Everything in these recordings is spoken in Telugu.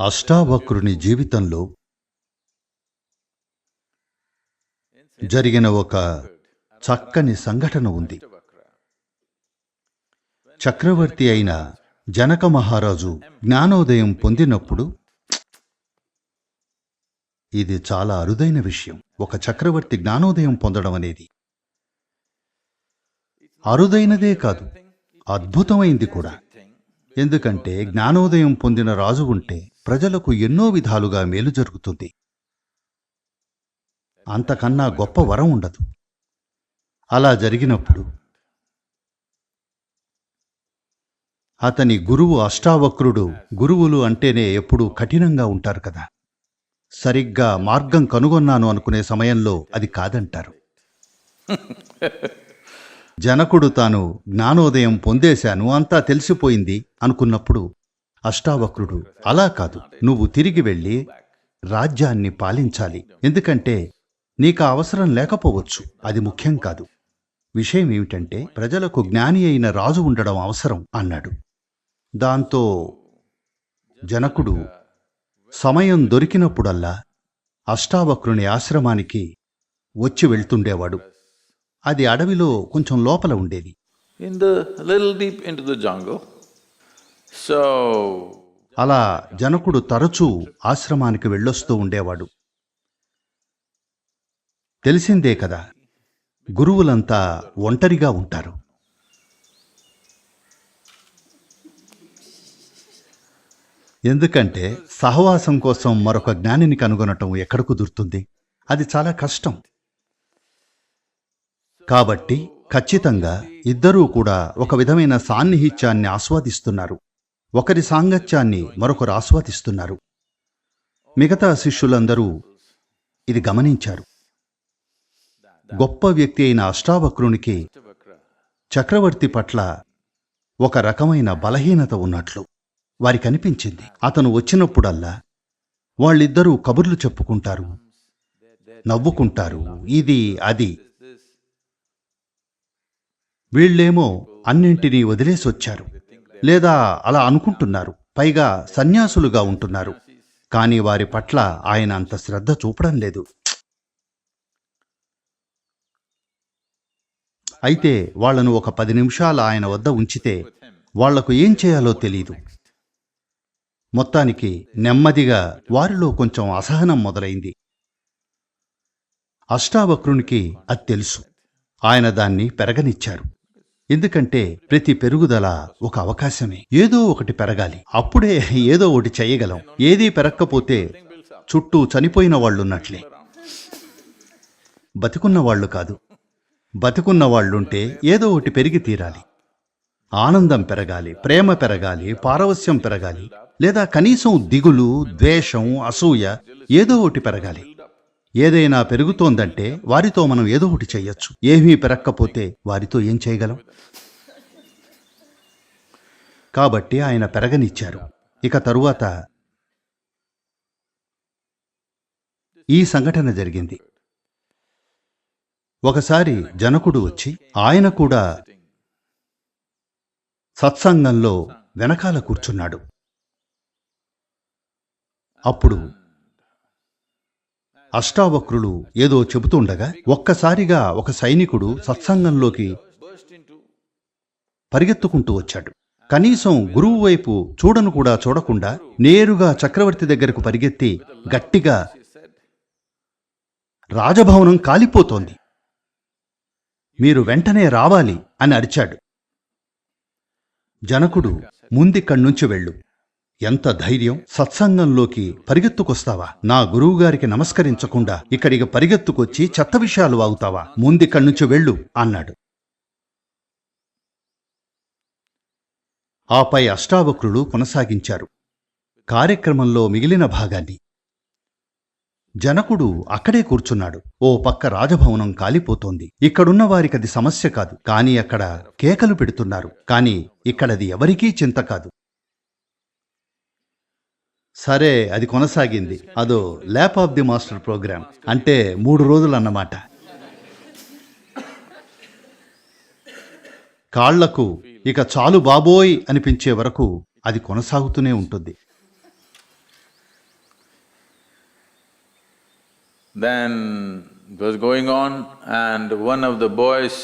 అష్టావక్రుని జీవితంలో జరిగిన ఒక చక్కని సంఘటన ఉంది. చక్రవర్తి అయిన జనక మహారాజు జ్ఞానోదయం పొందినప్పుడు ఇది చాలా అరుదైన విషయం. ఒక చక్రవర్తి జ్ఞానోదయం పొందడం అనేది అరుదైనదే కాదు అద్భుతమైంది కూడా. ఎందుకంటే జ్ఞానోదయం పొందిన రాజు ఉంటే ప్రజలకు ఎన్నో విధాలుగా మేలు జరుగుతుంది. అంతకన్నా గొప్ప వరం ఉండదు. అలా జరిగినప్పుడు అతని గురువు అష్టావక్రుడు గురువులు అంటేనే ఎప్పుడూ కఠినంగా ఉంటారు కదా. సరిగ్గా మార్గం కనుగొన్నాను అనుకునే సమయంలో అది కాదంటారు. జనకుడు తాను జ్ఞానోదయం పొందేశాను అంతా తెలిసిపోయింది అనుకున్నప్పుడు అష్టావక్రుడు అలా కాదు. నువ్వు తిరిగి వెళ్ళి రాజ్యాన్ని పాలించాలి. ఎందుకంటే నీకు ఆ అవసరం లేకపోవచ్చు. అది ముఖ్యం కాదు. విషయం ఏమిటంటే ప్రజలకు జ్ఞాని అయిన రాజు ఉండడం అవసరం అన్నాడు. దాంతో జనకుడు సమయం దొరికినప్పుడల్లా అష్టావక్రుని ఆశ్రమానికి వచ్చి వెళ్తుండేవాడు. అది అడవిలో కొంచెం లోపల ఉండేది. In the little deep into the So అలా జనకుడు తరచూ ఆశ్రమానికి వెళ్ళొస్తూ ఉండేవాడు. తెలిసిందే కదా గురువులంతా ఒంటరిగా ఉంటారు. ఎందుకంటే సహవాసం కోసం మరొక జ్ఞానిని కనుగొనటం ఎక్కడ కుదురుతుంది అది చాలా కష్టం. కాబట్టి ఖచ్చితంగా ఇద్దరూ కూడా ఒక విధమైన సాన్నిహిత్యాన్ని ఆస్వాదిస్తున్నారు. ఒకరి సాంగత్యాన్ని మరొకరు ఆస్వాదిస్తున్నారు. మిగతా శిష్యులందరూ ఇది గమనించారు. గొప్ప వ్యక్తి అయిన అష్టావక్రునికి చక్రవర్తి పట్ల ఒక రకమైన బలహీనత ఉన్నట్లు వారికి అనిపించింది అతను వచ్చినప్పుడల్లా వాళ్ళిద్దరూ కబుర్లు చెప్పుకుంటారు నవ్వుకుంటారు. ఇది అది. వీళ్ళేమో అన్నింటినీ వదిలేసొచ్చారు. లేదా అలా అనుకుంటున్నారు. పైగా సన్యాసులుగా ఉంటున్నారు. కానీ వారి పట్ల ఆయన అంత శ్రద్ధ చూపడం లేదు. అయితే వాళ్ళను ఒక పది నిమిషాలు ఆయన వద్ద ఉంచితే వాళ్ళకు ఏం చేయాలో తెలియదు మొత్తానికి నెమ్మదిగా వారిలో కొంచెం అసహనం మొదలైంది. అష్టావక్రునికి అది తెలుసు. ఆయన దాన్ని పెరగనిచ్చారు. ఎందుకంటే ప్రతి పెరుగుదల ఒక అవకాశమే. ఏదో ఒకటి పెరగాలి. అప్పుడే ఏదో ఒకటి చేయగలం. ఏదీ పెరక్కపోతే చుట్టూ చనిపోయిన వాళ్ళున్నట్లే. బతికున్న వాళ్ళు కాదు. బతికున్న వాళ్ళుంటే ఏదో ఒకటి పెరిగి తీరాలి. ఆనందం పెరగాలి ప్రేమ పెరగాలి పారవస్యం పెరగాలి లేదా కనీసం దిగులు ద్వేషం అసూయ ఏదో ఒకటి పెరగాలి. ఏదైనా పెరుగుతోందంటే వారితో మనం ఏదో ఒకటి చేయొచ్చు. ఏమీ పెరక్కపోతే వారితో ఏం చేయగలం? కాబట్టి ఆయన పెరగనిచ్చారు. ఇక తరువాత ఈ సంఘటన జరిగింది. ఒకసారి జనకుడు వచ్చి ఆయన కూడా సత్సంగంలో వెనకాల కూర్చున్నాడు. అప్పుడు అష్టావక్రులు ఏదో చెబుతుండగా ఒక్కసారిగా ఒక సైనికుడు సత్సంగంలోకి పరిగెత్తుకుంటూ వచ్చాడు. కనీసం గురువు వైపు చూడను కూడా చూడకుండా నేరుగా చక్రవర్తి దగ్గరకు పరిగెత్తి గట్టిగా రాజభవనం కాలిపోతోంది. మీరు వెంటనే రావాలి అని అరిచాడు. జనకుడు ముందిక్కడ్నుంచి వెళ్ళు. ఎంత ధైర్యం? సత్సంగంలోకి పరిగెత్తుకొస్తావా? నా గురువుగారికి నమస్కరించకుండా ఇక్కడికి పరిగెత్తుకొచ్చి చెత్త విషయాలు వాగుతావా? ముందిక్కడ్నుంచి వెళ్ళు అన్నాడు. ఆపై అష్టావక్రులు కొనసాగించారు. కార్యక్రమంలో మిగిలిన భాగాన్ని. జనకుడు అక్కడే కూర్చున్నాడు. ఓ పక్క రాజభవనం కాలిపోతోంది. ఇక్కడున్న వారికది సమస్య కాదు. కాని అక్కడ కేకలు పెడుతున్నారు. కాని ఇక్కడది ఎవరికీ చింత కాదు. సరే అది కొనసాగింది. అదో lap of the master programme. అంటే మూడు రోజులు అన్నమాట కాళ్ళకు ఇక చాలు బాబోయ్ అనిపించే వరకు అది కొనసాగుతూనే ఉంటుంది. Then was going on and one of the boys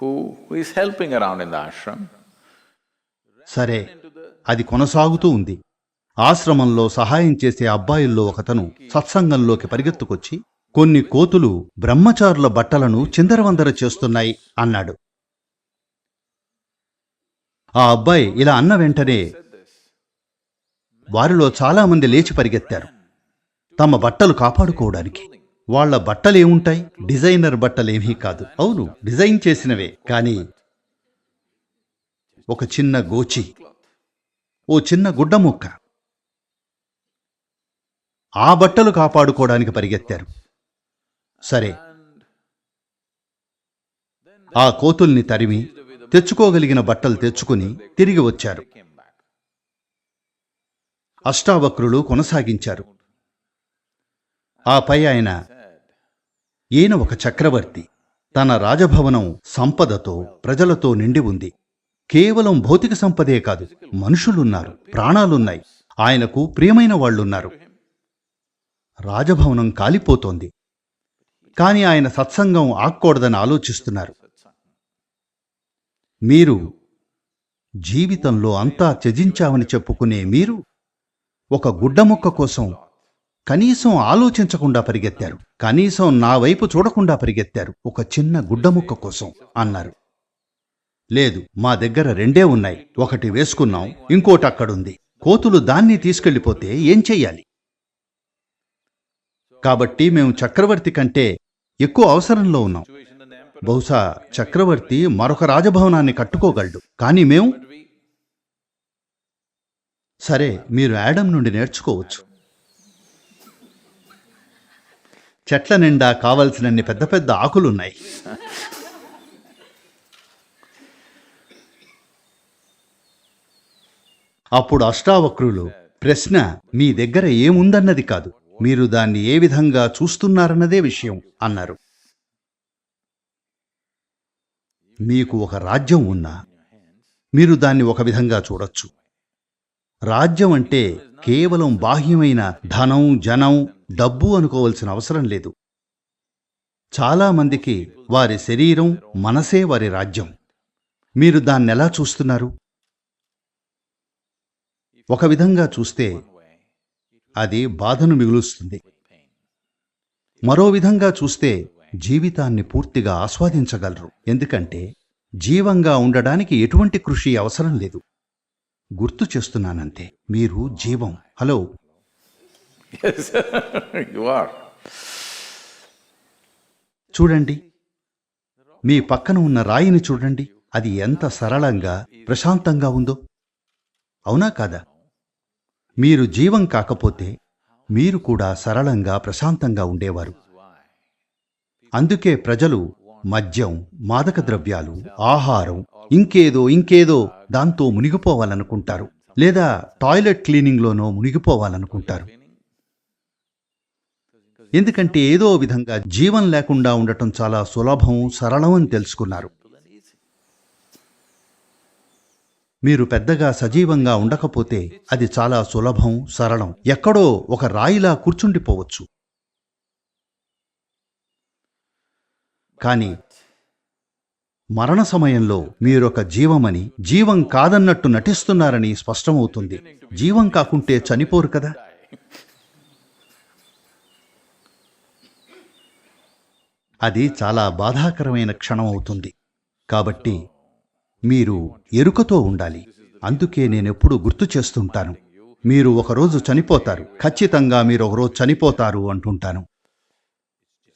who is helping around in the ashram సరే అది కొనసాగుతూ ఉంది. ఆశ్రమంలో సహాయం చేసే అబ్బాయిల్లో ఒకతను సత్సంగంలోకి పరిగెత్తుకొచ్చి కొన్ని కోతులు బ్రహ్మచారుల బట్టలను చిందరవందర చేస్తున్నాయి అన్నాడు. ఆ అబ్బాయి ఇలా అన్న వెంటనే వారిలో చాలామంది లేచి పరిగెత్తారు. తమ బట్టలు కాపాడుకోవడానికి. వాళ్ళ బట్టలేముంటాయి? డిజైనర్ బట్టలేమీ కాదు. అవును డిజైన్ చేసినవే. కానీ ఒక చిన్న గోచి ఓ చిన్న గుడ్డ ముక్క ఆ బట్టలు కాపాడుకోవడానికి పరిగెత్తారు. సరే. ఆ కోతుల్ని తరిమి తెచ్చుకోగలిగిన బట్టలు తెచ్చుకుని తిరిగి వచ్చారు. అష్టావక్రులు కొనసాగించారు. ఆపై ఆయన ఈయన ఒక చక్రవర్తి. తన రాజభవనం సంపదతో ప్రజలతో నిండి ఉంది. కేవలం భౌతిక సంపదే కాదు మనుషులున్నారు ప్రాణాలున్నాయి. ఆయనకు ప్రియమైన వాళ్ళున్నారు. రాజభవనం కాలిపోతోంది. కానీ ఆయన సత్సంగం ఆక్కూడదని ఆలోచిస్తున్నారు. మీరు జీవితంలో అంతా త్యజించామని చెప్పుకునే మీరు ఒక గుడ్డముక్క కోసం కనీసం ఆలోచించకుండా పరిగెత్తారు. కనీసం నా వైపు చూడకుండా పరిగెత్తారు. ఒక చిన్న గుడ్డముక్క కోసం అన్నారు. లేదు మా దగ్గర రెండే ఉన్నాయి. ఒకటి వేసుకున్నాం ఇంకోటి అక్కడుంది. కోతులు దాన్ని తీసుకెళ్ళిపోతే ఏం చెయ్యాలి? కాబట్టి మేము చక్రవర్తి కంటే ఎక్కువ అవసరంలో ఉన్నాం. బహుశా చక్రవర్తి మరొక రాజభవనాన్ని కట్టుకోగలడు. కానీ మేము? సరే మీరు యాడమ్ నుండి నేర్చుకోవచ్చు. చెట్ల నిండా కావలసినన్ని పెద్ద పెద్ద ఆకులున్నాయి. అప్పుడు అష్టావక్రులు ప్రశ్న మీ దగ్గర ఏముందన్నది కాదు. మీరు దాన్ని ఏ విధంగా చూస్తున్నారన్నదే విషయం అన్నారు. మీకు ఒక రాజ్యం ఉన్నా మీరు దాన్ని ఒక విధంగా చూడొచ్చు. రాజ్యం అంటే కేవలం బాహ్యమైన ధనం జనం డబ్బు అనుకోవలసిన అవసరం లేదు. చాలామందికి వారి శరీరం మనసే వారి రాజ్యం. మీరు దాన్నెలా చూస్తున్నారు? ఒక విధంగా చూస్తే అది బాధను మిగులుస్తుంది. మరో విధంగా చూస్తే జీవితాన్ని పూర్తిగా ఆస్వాదించగలరు. ఎందుకంటే జీవంగా ఉండడానికి ఎటువంటి కృషి అవసరం లేదు. గుర్తు చేస్తున్నానంతే. మీరు జీవం. హలో. చూడండి. మీ పక్కన ఉన్న రాయిని చూడండి. అది ఎంత సరళంగా ప్రశాంతంగా ఉందో. అవునా కాదా? మీరు జీవం కాకపోతే మీరు కూడా సరళంగా ప్రశాంతంగా ఉండేవారు. అందుకే ప్రజలు మద్యం మాదక ద్రవ్యాలు ఆహారం ఇంకేదో ఇంకేదో దాంతో మునిగిపోవాలనుకుంటారు. లేదా టాయిలెట్ క్లీనింగ్లోనో మునిగిపోవాలనుకుంటారు. ఎందుకంటే ఏదో విధంగా జీవం లేకుండా ఉండటం చాలా సులభం సరళం అని తెలుసుకున్నారు. మీరు పెద్దగా సజీవంగా ఉండకపోతే అది చాలా సులభం సరళం. ఎక్కడో ఒక రాయిలా కూర్చుండిపోవచ్చు. కానీ మరణ సమయంలో మీరొక జీవమని జీవం కాదన్నట్టు నటిస్తున్నారని స్పష్టమవుతుంది. జీవం కాకుంటే చనిపోరు కదా? అది చాలా బాధాకరమైన క్షణం అవుతుంది కాబట్టి మీరు ఎరుకతో ఉండాలి. అందుకే నేనెప్పుడు గుర్తు చేస్తుంటాను. మీరు ఒకరోజు చనిపోతారు. ఖచ్చితంగా మీరు ఒకరోజు చనిపోతారు అంటుంటాను.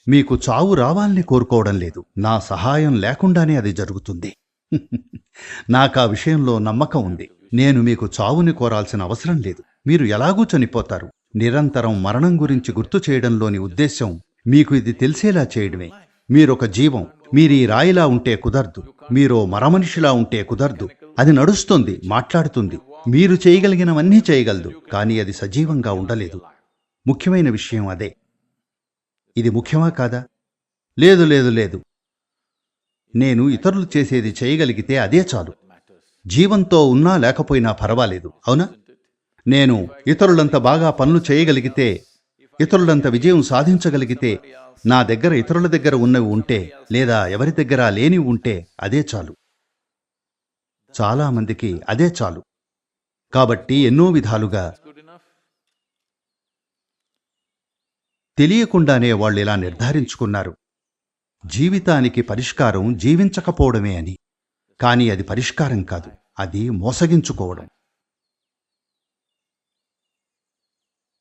మీకు చావు రావాలని కోరుకోవడం లేదు. నా సహాయం లేకుండానే అది జరుగుతుంది. నాకు ఆ విషయంలో నమ్మకం ఉంది. నేను మీకు చావుని కోరాల్సిన అవసరం లేదు. మీరు ఎలాగూ చనిపోతారు. నిరంతరం మరణం గురించి గుర్తు చేయడంలోని ఉద్దేశం మీకు ఇది తెలిసేలా చేయడమే. మీరొక జీవం. మీరు ఈ రాయిలా ఉంటే కుదరదు. మీరు మరమనిషిలా ఉంటే కుదరదు. అది నడుస్తుంది మాట్లాడుతుంది. మీరు చేయగలిగినవన్నీ చేయగలదు కానీ అది సజీవంగా ఉండలేదు. ముఖ్యమైన విషయం అదే. ఇది ముఖ్యమా కాదా? లేదు లేదు లేదు. నేను ఇతరులు చేసేది చేయగలిగితే అదే చాలు. జీవంతో ఉన్నా లేకపోయినా పర్వాలేదు అవునా? నేను ఇతరులంత బాగా పనులు చేయగలిగితే ఇతరులంత విజయం సాధించగలిగితే నా దగ్గర ఇతరుల దగ్గర ఉన్నవి ఉంటే లేదా ఎవరి దగ్గర లేని ఉంటే అదే చాలు. చాలా మందికి అదే చాలు. కాబట్టి ఎన్నో విధాలుగా తెలియకుండానే వాళ్ళు ఇలా నిర్ధారించుకున్నారు. జీవితానికి పరిష్కారం జీవించకపోవడమే అని. కానీ అది పరిష్కారం కాదు. అది మోసగించుకోవడం.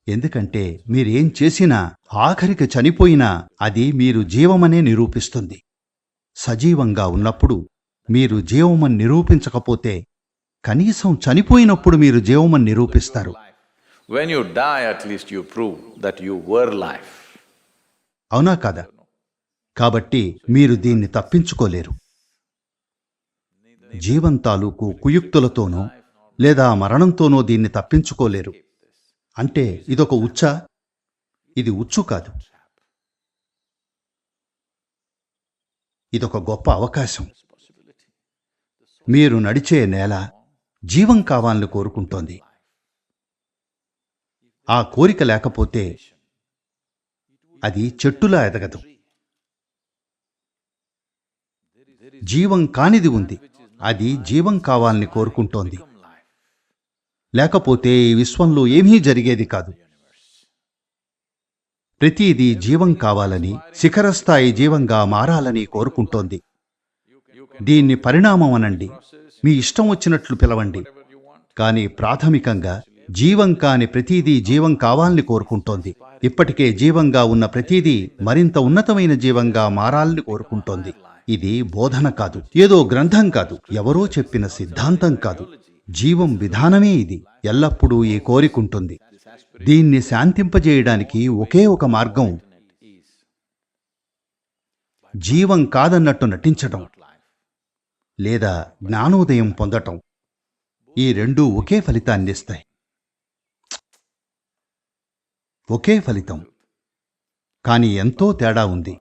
ఎందుకంటే మీరేం చేసినా ఆఖరికి చనిపోయినా అది మీరు జీవమనే నిరూపిస్తుంది. సజీవంగా ఉన్నప్పుడు మీరు జీవమని నిరూపించకపోతే కనీసం చనిపోయినప్పుడు మీరు జీవమని నిరూపిస్తారు. When you die, at least you prove that you were life. అవునా కాదా? కాబట్టి మీరు దీన్ని తప్పించుకోలేరు. జీవం తాలూకు కుయుక్తులతోనో లేదా మరణంతోనో దీన్ని తప్పించుకోలేరు. అంటే ఇదొక ఉచ్చ ఇది ఉచ్చు కాదు. ఇదొక గొప్ప అవకాశం. మీరు నడిచే నేల జీవం కావాలని కోరుకుంటోంది. ఆ కోరిక లేకపోతే అది చెట్టులా ఎదగదు. జీవం కానిది ఉంది. అది జీవం కావాలని కోరుకుంటోంది. లేకపోతే ఈ విశ్వంలో ఏమీ జరిగేది కాదు. ప్రతిదీ జీవం కావాలని శిఖరస్థాయి జీవంగా మారాలని కోరుకుంటోంది. దీన్ని పరిణామం అనండి. మీ ఇష్టం వచ్చినట్లు పిలవండి. కానీ ప్రాథమికంగా జీవం కాని ప్రతిదీ జీవం కావాలని కోరుకుంటోంది. ఇప్పటికే జీవంగా ఉన్న ప్రతిదీ మరింత ఉన్నతమైన జీవంగా మారాలని కోరుకుంటోంది. ఇది బోధన కాదు. ఏదో గ్రంథం కాదు. ఎవరో చెప్పిన సిద్ధాంతం కాదు. జీవం విధానమే ఇది. ఎల్లప్పుడూ ఈ కోరికుంటుంది దీన్ని శాంతింపజేయడానికి ఒకే ఒక మార్గం జీవం కాదన్నట్టు నటించటం లేదా జ్ఞానోదయం పొందటం. ఈ రెండూ ఒకే ఫలితాన్నిస్తాయి ఒకే ఫలితం. కానీ ఎంతో తేడా ఉంది.